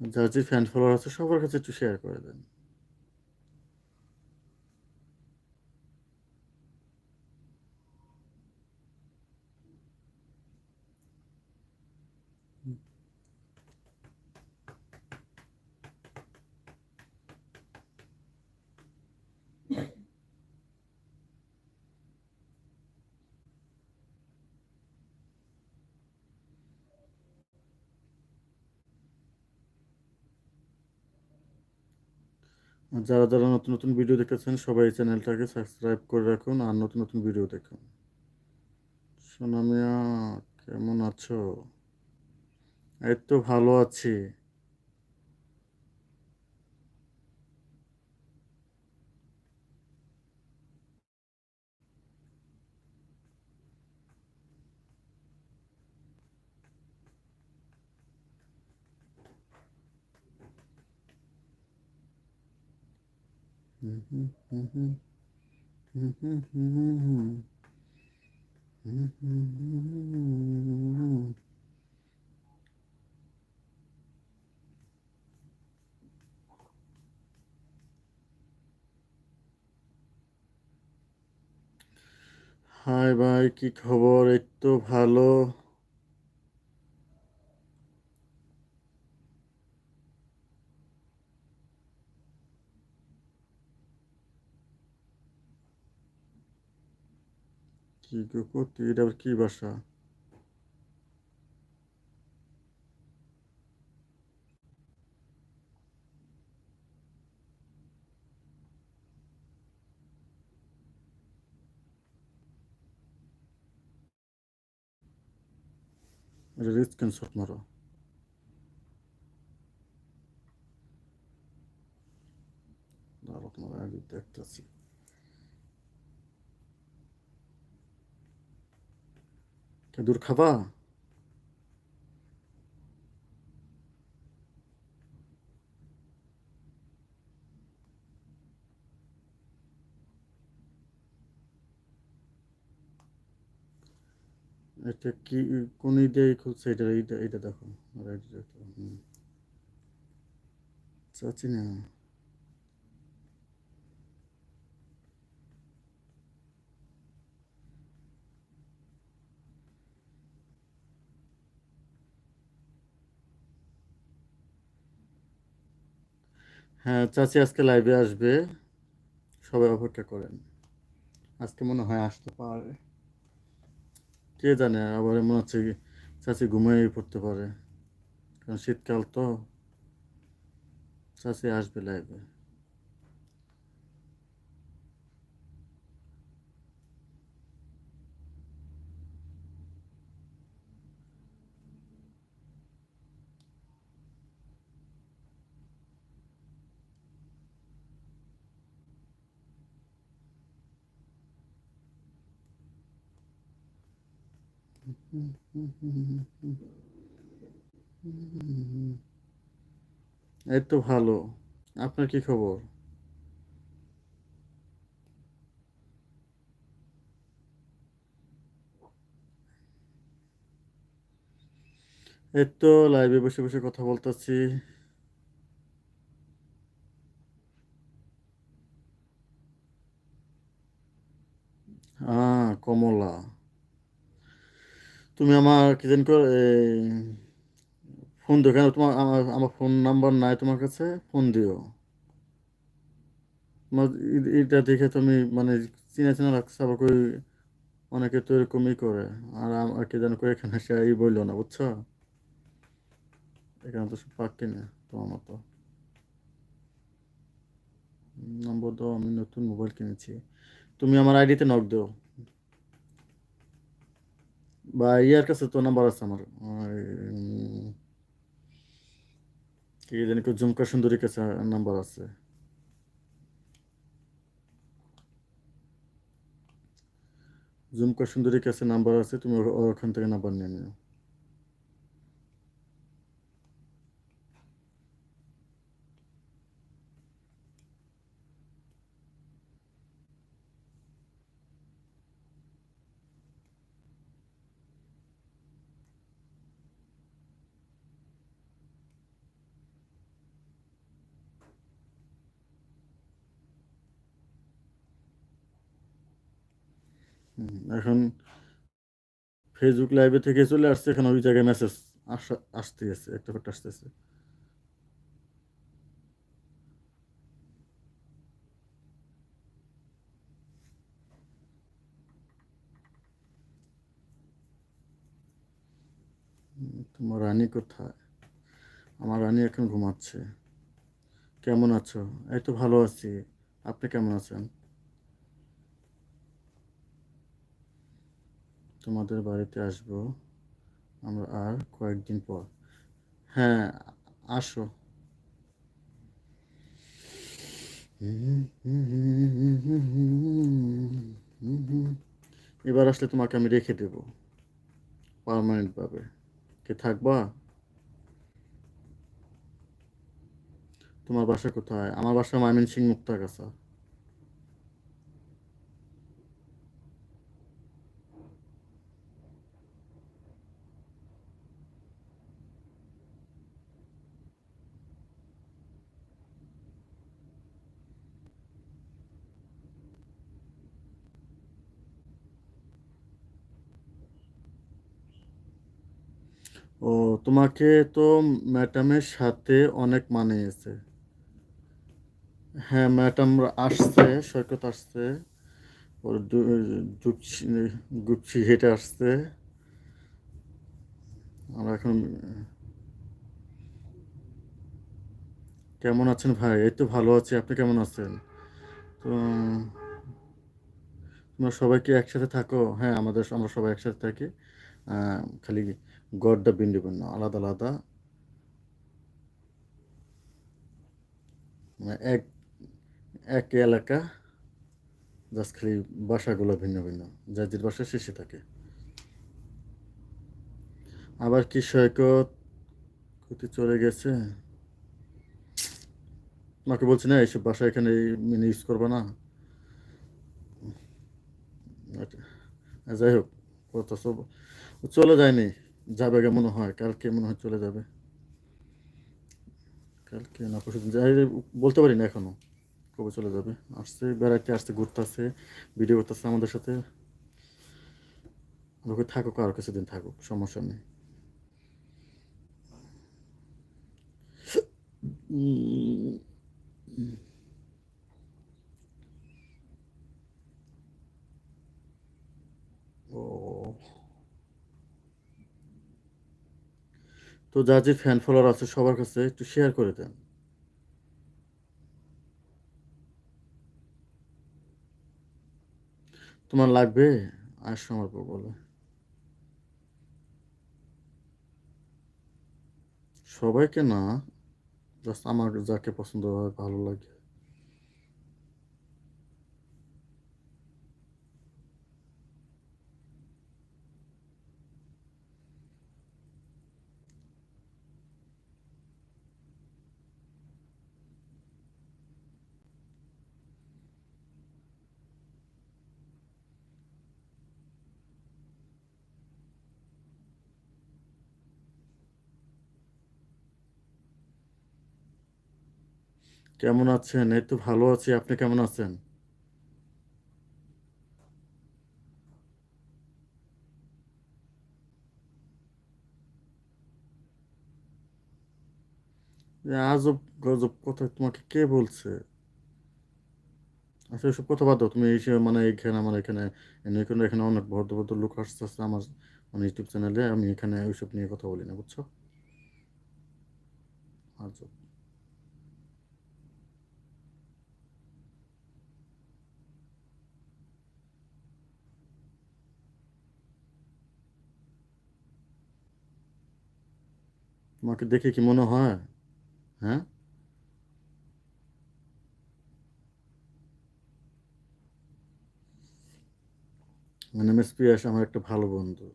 যার যে fan follower আছে সবার কাছে একটু শেয়ার করে দেন। যারা যারা নতুন নতুন ভিডিও দেখেছেন সবাই চ্যানেলটাকে সাবস্ক্রাইব করে রাখুন আর নতুন নতুন ভিডিও দেখুন। সোনামিয়া, কেমন আছো? এই তো ভালো আছি। হাই ভাই কি খবর? এই তো ভালো। কি গকতি এটা আবার কি ভাষা? রিলিজ ক্যান্সার মারো। দেখতেছি। כדור חווה. এটা কি কোন দিয়ে খুলছে? এটা এটা এটা দেখো। চাচ্ছি না। হ্যাঁ চাচি আজকে লাইভে আসবে। সবাই অপেক্ষা করেন। আজকে মনে হয় আসতে পারে। কে জানে, আবার মনে হচ্ছে চাচি ঘুমিয়ে পড়তে পারে। কারণ শীতকাল তো। চাচি আসবে লাইভে এই তো ভালো। আপনার কি খবর? এই তো লাইভে বসে বসে কথা বলতেছি। কমলা। তুমি আমার কি জানি কর ফোন দিও। কেন তোমার আমার আমার ফোন নাম্বার নাই তোমার কাছে? ফোন দিও। তোমার এটা দেখে তুমি মানে চিনা চিনা লাগছে আবার কই অনেকে তো এরকমই করে। আর আমার কি জানি কই এখানে সে এই বলল না, বুঝছ? এখানে তো সব পাক্কি না তোমার মতো। নম্বর দাও, আমি নতুন মোবাইল কিনেছি। তুমি আমার আইডিতে নক দাও। বা ইয়ার কাছে তো নাম্বার আছে আমার কি জানি ঝুমকা সুন্দরীর কাছে নাম্বার আছে ঝুমকা সুন্দরীর কাছে নাম্বার আছে তুমি ওখান থেকে নাম্বার নিয়ে নিও হুম, এখন ফেসবুক লাইভে থেকে চলে আসছে এখন ওই জায়গায় মেসেজ আসা আসতেছে একটা একটা আসতেছে। হুম, তোমার রানী কোথায়? আমার রানী এখন ঘুমাচ্ছে। কেমন আছো? এই তো ভালো আছি। আপনি কেমন আছেন? তোমাদের বাড়িতে আসব। আমরা আর কয়েকদিন পর। হ্যাঁ আসো। এবার আসলে তোমাকে আমি রেখে দেব। পার্মানেন্ট ভাবে কে থাকবা? তোমার বাসা কোথায়? আমার বাসা ময়মনসিং মুক্তাগাছা। ও তোমাকে তো ম্যাডামের সাথে অনেক মানিয়েছে। হ্যাঁ ম্যাডাম আসছে সৈকত আসছে ওর গুপসি হেঁটে আসছে। আমরা এখন কেমন আছেন ভাই? এই তো ভালো আছি আপনি কেমন আছেন? তো তোমরা সবাই কি একসাথে থাকো? হ্যাঁ আমাদের আমরা সবাই একসাথে থাকি। আহ, গড়টা ভিন্ন ভিন্ন আলাদা আলাদা। মানে এক এক এলাকা জাস্ট খালি বাসাগুলো ভিন্ন ভিন্ন যার বাসা শেষে থাকে। আবার কি সৈকত? কোথায় চলে গেছে? তোমাকে বলছি না এইসব বাসা এখানে মানে ইউজ করবে না। আচ্ছা, যাই হোক কত সব চলে যায়নি। যাবে গে মনে হয়? কালকে মনে হয় চলে যাবে। কালকে না, পরশু দিন যাই বলতে পারি না এখনও। কবে চলে যাবে? আসছে, বেড়াইতে আসছে ঘুরতে আসছে ভিডিও করতেছে আমাদের সাথে। আমাকে থাকুক, আর কিছুদিন থাকুক, সমস্যা নেই। ও তো যা যে ফ্যান ফলোয়ার আছে সবার কাছে একটু শেয়ার করে দেন। তোমার লাগবে? আসো আমার পর বলে। সবাইকে না জাস্ট আমার যাকে পছন্দ হয়, ভালো লাগে। কেমন আছেন? এই তো ভালো আছি। আপনি কেমন আছেন? আজব গজব কথা তোমাকে কে বলছে? আচ্ছা এসব কথা বাদ দাও। তুমি এসে মানে এখানে, আমার এখানে এখানে এখানে অনেক ভদ্র ভদ্র লোক আসতে আসতে আমার মানে ইউটিউব চ্যানেলে আমি এখানে ওইসব নিয়ে কথা বলি না, বুঝছ? আজব। তোমাকে দেখে কি মনে হয়? হ্যাঁ? মানে এম এস পিয়াস আমার একটা ভালো বন্ধু।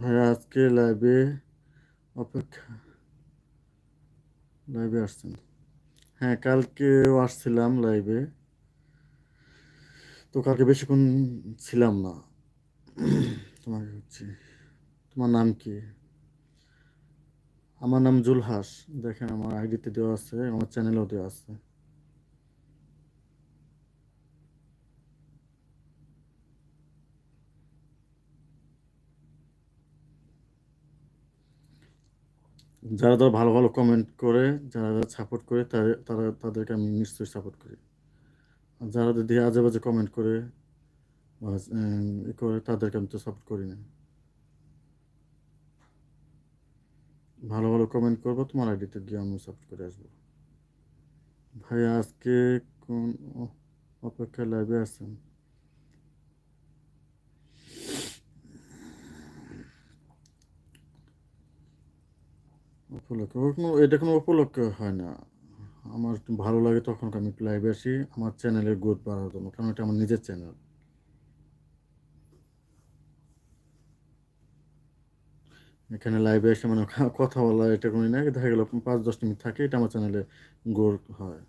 ভাইয়া আজকে লাইভে অপেক্ষা লাইভে আসছেন। হ্যাঁ কালকেও আসছিলাম লাইভে তো কালকে বেশিক্ষণ ছিলাম না। তোমাকে হচ্ছে, তোমার নাম কি? আমার নাম জুলহাস। দেখেন, আমার আইডিতে দেওয়া আছে, আমার চ্যানেলেও দেওয়া আছে। যারা যারা ভালো ভালো কমেন্ট করে, যারা যারা সাপোর্ট করে, তারা তাদেরকে আমি নিশ্চয়ই সাপোর্ট করি। আর যারা যদি আজে বাজে কমেন্ট করে বা করে, তাদেরকে আমি তো সাপোর্ট করি না। ভালো ভালো কমেন্ট করব, তোমার আইডিতে গিয়ে আমি সাপোর্ট করে আসব। ভাই, আজকে কোন অ- অপেক্ষায় লাইভে আছেন? উপলক্ষে। কোনো এটা কোনো উপলক্ষে হয় না। আমার ভালো লাগে তখন আমি লাইভে আসি। আমার চ্যানেলের গ্রোথ বাড়ার জন্য, কারণ এটা আমার নিজের চ্যানেল এখানে লাইভে এসে মানে কথা বলা, এটা কোনো না, দেখা গেল পাঁচ দশ মিনিট থাকে, এটা আমার চ্যানেলে গ্রোথ হয়।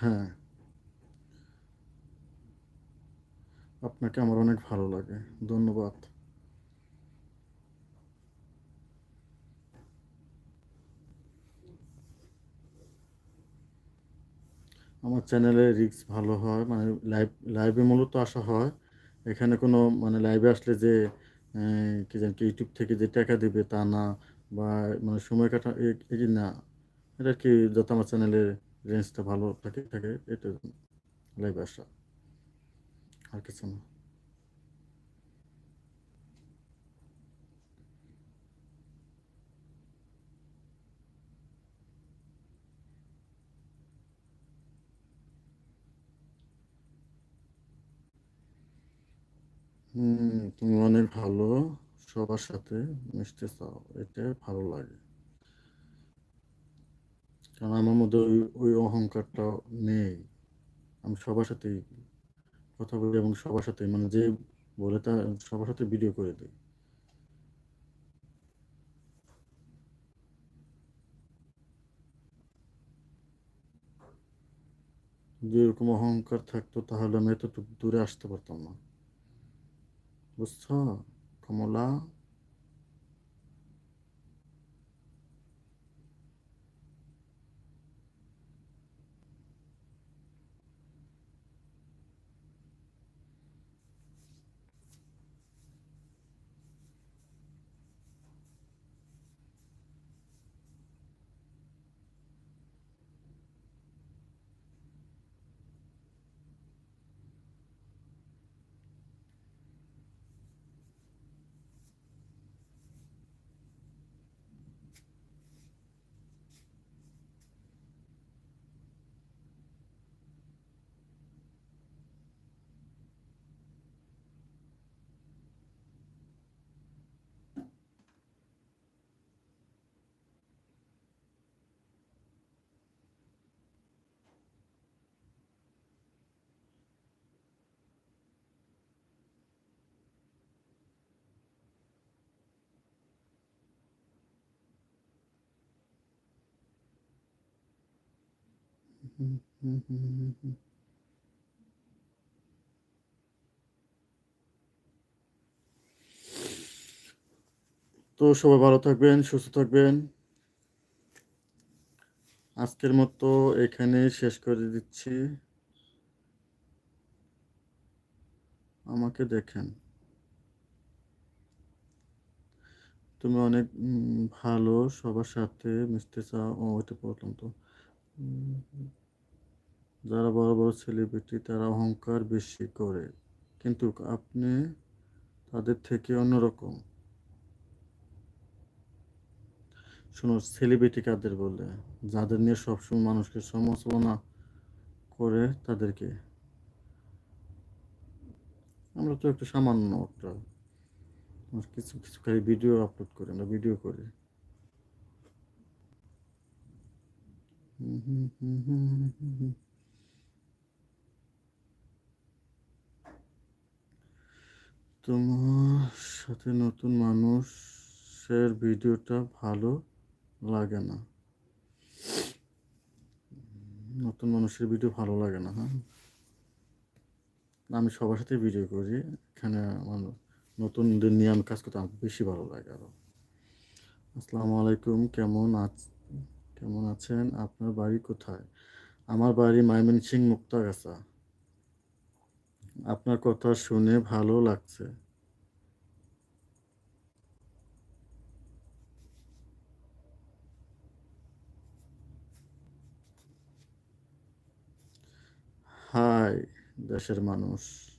হ্যাঁ। আপনাকে আমার অনেক ভালো লাগে। ধন্যবাদ। আমার চ্যানেলে রিক্স ভালো হয় মানে লাইভ, লাইভে মূলত আসা হয়। এখানে কোনো মানে লাইভে আসলে যে কি জানি ইউটিউব থেকে যে টাকা দিবে তা না, বা মানে সময় কাটা এই না। এটা কি, যত আমার চ্যানেলের রেঞ্জটা ভালো থাকে থাকে, এটা লাইভে আসা। আর কিছু না। হুম, তুমি অনেক ভালো। সবার সাথে মিশতে চাও এটা ভালো লাগে। কারণ আমার মধ্যে ওই ওই অহংকারটা নেই। আমি সবার সাথেই কথা বলি এবং সবার সাথে মানে যে বলে তা সবার সাথে ভিডিও করে দিই। যদি এরকম অহংকার থাকতো, তাহলে আমি এতটুকু দূরে আসতে পারতাম না। বুঝছ? কমলা? তো সবাই ভালো থাকবেন, সুস্থ থাকবেন। আজকের মতো এখানে শেষ করে দিচ্ছি। আমাকে দেখেন। তুমি অনেক ভালো, সবার সাথে মিশতে চাও। ও ওইটা বললাম তো। যারা বড় বড় সেলিব্রিটি তারা অহংকার বেশি করে। কিন্তু আপনি তাদের থেকে অন্যরকম। শোনো সেলিব্রিটি কাদের বলে? যাদের নিয়ে সবসময় মানুষকে সমালোচনা করে তাদেরকে। আমরা তো একটু সামান্য একটা কিছু কিছু খালি ভিডিও আপলোড করি, আমরা ভিডিও করি। হুম হুম হুম হুম হুম। তোমার সাথে নতুন মানুষের ভিডিওটা ভালো লাগে না। নতুন মানুষের ভিডিও ভালো লাগে না হ্যাঁ? আমি সবার সাথে ভিডিও করি, এখানে আমার নতুনদের নিয়ে আমি কাজ করতে আমার বেশি ভালো লাগে আরও। আসসালামু আলাইকুম, কেমন আছ, কেমন আছেন? আপনার বাড়ি কোথায়? আমার বাড়ি ময়মনসিংহ মুক্তাগাছা। আপনার কথা শুনে ভালো লাগছে। হাই দেশের মানুষ।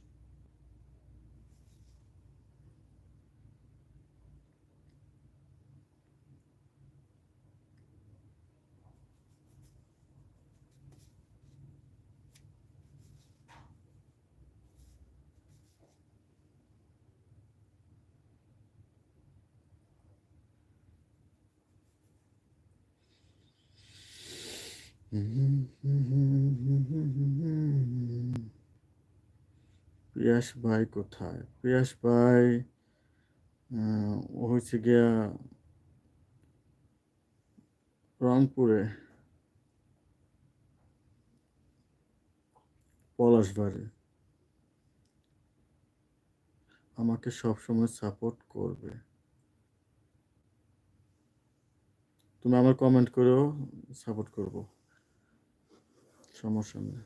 পিয়াস ভাই কোথায়? পিয়াস ভাই হচ্ছে গিয়া রংপুরে। পলাশবাড়ি। আমাকে সবসময় সাপোর্ট করবে। তুমি আমার কমেন্ট করেও সাপোর্ট করব। সমস্যা নেই।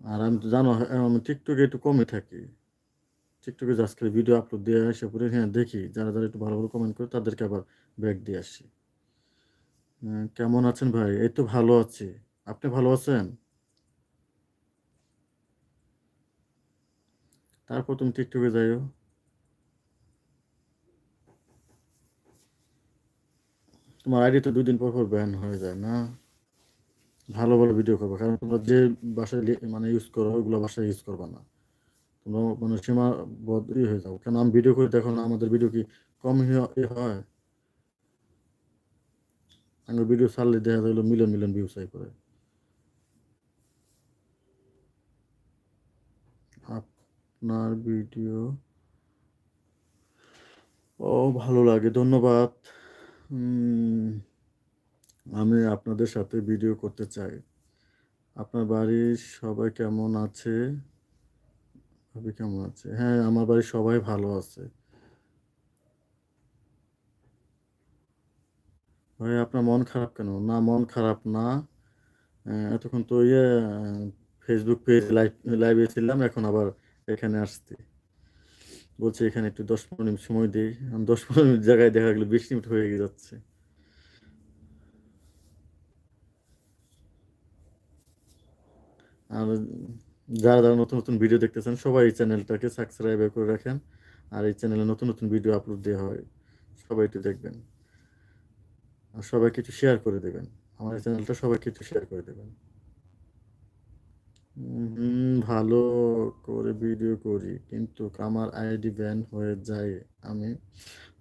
আর আমি তো জানো, আমি টিকটকে একটু কমে থাকি। টিকটকে আজকে ভিডিও আপলোড দিয়ে এসে পরে হ্যাঁ দেখি। যারা যারা একটু ভালো ভালো কমেন্ট করে তাদেরকে আবার ব্যাক দিয়ে আসি। কেমন আছেন ভাই? এই তো ভালো আছি। আপনি ভালো আছেন? তারপর তুমি টিকটকে যাইও। তোমার আইডি তো দুদিন পর পর ব্যান হয়ে যায় না? ভালো ভালো ভিডিও করবে। কারণ তোমরা যে ভাষায় মানে ইউজ করো, ওইগুলো ভাষায় ইউজ করবে না। তোমরা মানে সীমাবদ্ধ ই হয়ে যাব কেন আমি ভিডিও করে, দেখো না, আমাদের ভিডিও কি কম হয়? আমার ভিডিও ছাড়লে দেখা গেলো মিলিয়ন মিলিয়ন ভিউজ আই করে আপনার ভিডিও ও ভালো লাগে, ধন্যবাদ। আমি আপনাদের সাথে ভিডিও করতে চাই। আপনার বাড়ির সবাই কেমন আছে? ভাবি কেমন আছে? হ্যাঁ আমার বাড়ির সবাই ভালো আছে। ভাই, আপনার মন খারাপ কেন? না, মন খারাপ না। এতক্ষণ তো ইয়ে ফেসবুক পেজ লাইভ লাইভে ছিলাম, এখন আবার এখানে আসছি। বলছি এখানে একটু দশ পনেরো মিনিট সময় দিই। দশ পনেরো মিনিট জায়গায় দেখা গেলো বিশ মিনিট হয়ে যাচ্ছে। আর যারা যারা নতুন নতুন ভিডিও দেখতেছেন, সবাই এই চ্যানেলটাকে সাবস্ক্রাইব করে রাখেন। আর এই চ্যানেলে নতুন নতুন ভিডিও আপলোড দেওয়া হয়, সবাই একটু দেখবেন। আর সবাইকে একটু শেয়ার করে দেবেন। আমার এই চ্যানেলটা সবাইকে একটু শেয়ার করে দেবেন। ভালো করে ভিডিও করি, কিন্তু আমার আইডি ব্যান হয়ে যায় আমি।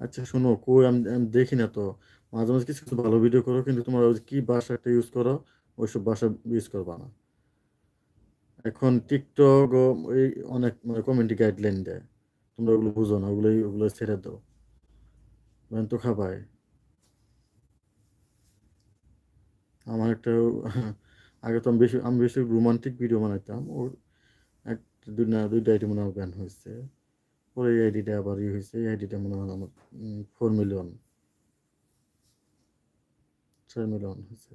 আচ্ছা শোনো, কই আমি দেখি না তো। মাঝে মাঝে কিছু ভালো ভিডিও করো, কিন্তু তোমার কি বাসাটা ইউজ করো, ওইসব বাসা ইউজ করবা না। এখন টিকটক এই অনেক মানে কমিউনিটি গাইডলাইন দেয়। তোমরা ওগুলো বুঝো না ওগুলো ওগুলো ছেড়ে দাও। ব্যান তো খাবাই। আমার একটা আগে তো আমি বেশি আমি বেশি রোমান্টিক ভিডিও বানাইতাম। ওর এক দুই না, দুইটা আইডি মনে হয় ব্যান হয়েছে। পরে এই আইডিটা আবার ই হয়েছে। এই আইডিটা মনে হয় আমার ফোর মিলিয়ন ছয় মিলিয়ন হয়েছে।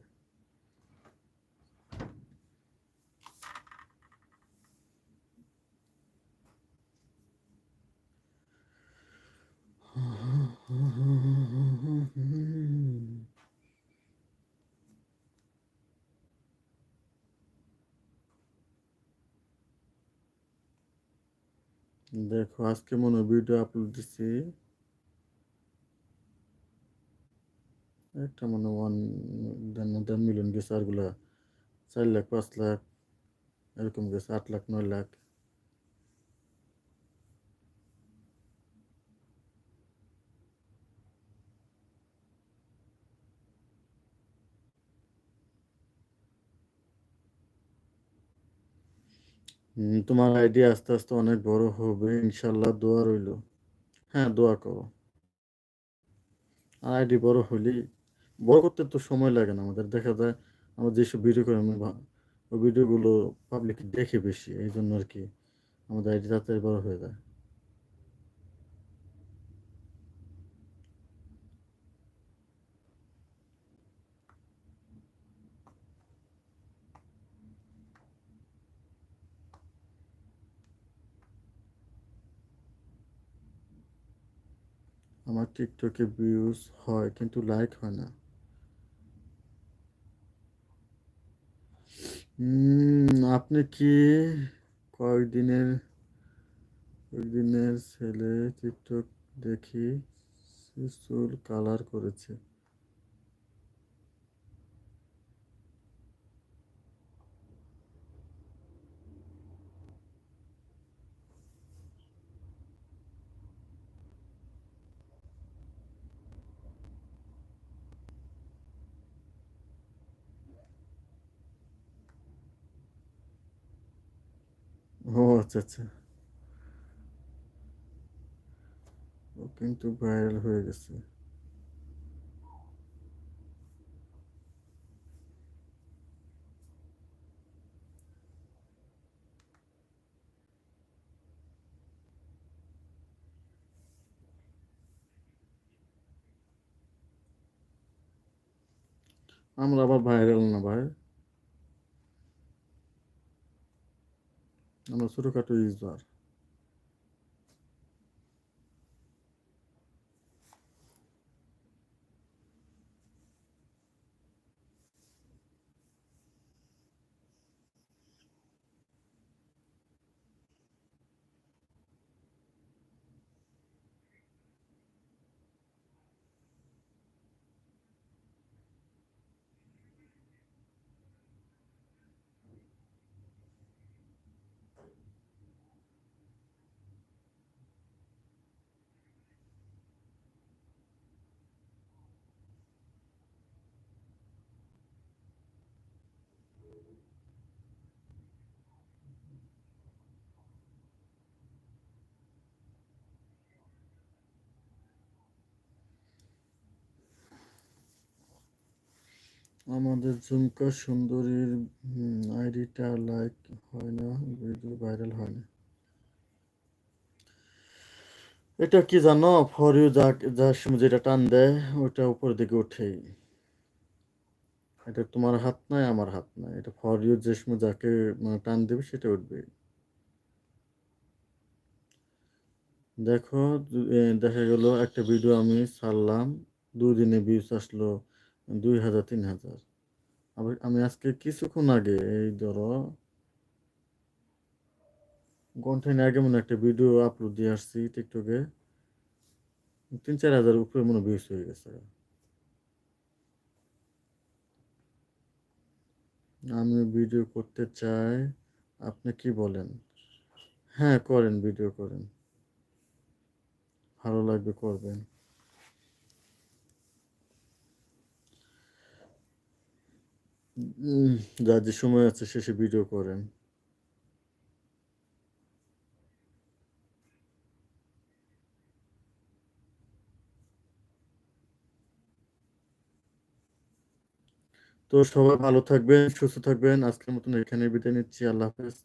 দেখো আজকে মনে হয় ভিডিও আপলোড দিছি একটা মনে ওয়ান দেন দেড় মিলিয়ন গেছে আরগুলা চার লাখ পাঁচ লাখ এরকম গেছে আট লাখ নয় লাখ তোমার আইডিয়া আস্তে আস্তে অনেক বড় হবে, ইনশাল্লাহ দোয়া রইল। হ্যাঁ দোয়া করো। আর আইডি বড় হলেই বড় করতে তো সময় লাগে না আমাদের। দেখা যায় আমরা যেসব ভিডিও করি আমি ভিডিওগুলো পাবলিক দেখে বেশি এই জন্য আর কি আমাদের আইডি তাড়াতাড়ি বড় হয়ে যায়। আমার টিকটকে ভিউজ হয়, কিন্তু লাইক হয় না। আপনি কি কয়েকদিনের কয়েকদিনের ছেলে টিকটক দেখি? চুল কালার করেছে ও আচ্ছা আচ্ছা। ও কিন্তু ভাইরাল হয়ে গেছে। আমরা আবার ভাইরাল না ভাই। আমরা ছোটোখাটো ইউজার আমাদের ঝুমকা সুন্দরীর আইডিটা লাইক হয় না ভিডিও ভাইরাল হয় না। এটা কি জানো? ফর ইউ যা যার সময় যেটা টান দেয়, ওটা উপর দিকে ওঠেই। এটা তোমার হাত নাই আমার হাত নাই এটা ফর ইউ যে সময় যাকে মানে টান দেবে, সেটা উঠবে দেখো দেখা গেল, একটা ভিডিও আমি ছাড়লাম। দুদিনে ভিউজ আসলো। দুই হাজার, তিন হাজার। আমি আজকে কিছুক্ষণ আগে, এই ধরো ঘন্টায় আগে মনে একটা ভিডিও আপলোড দিয়ে আসছি টিকটকে তিন চার হাজার উপরে মনে ভিউজ হয়ে গেছে। আমি ভিডিও করতে চাই, আপনি কি বলেন? হ্যাঁ করেন ভিডিও করেন। ভালো লাগবে, করবেন। যার যে সময় আছে শেষে ভিডিও করেন। তো সবাই ভালো থাকবেন, সুস্থ থাকবেন। আজকের মতন এখানে বিদায় নিচ্ছি। আল্লাহ হাফেজ।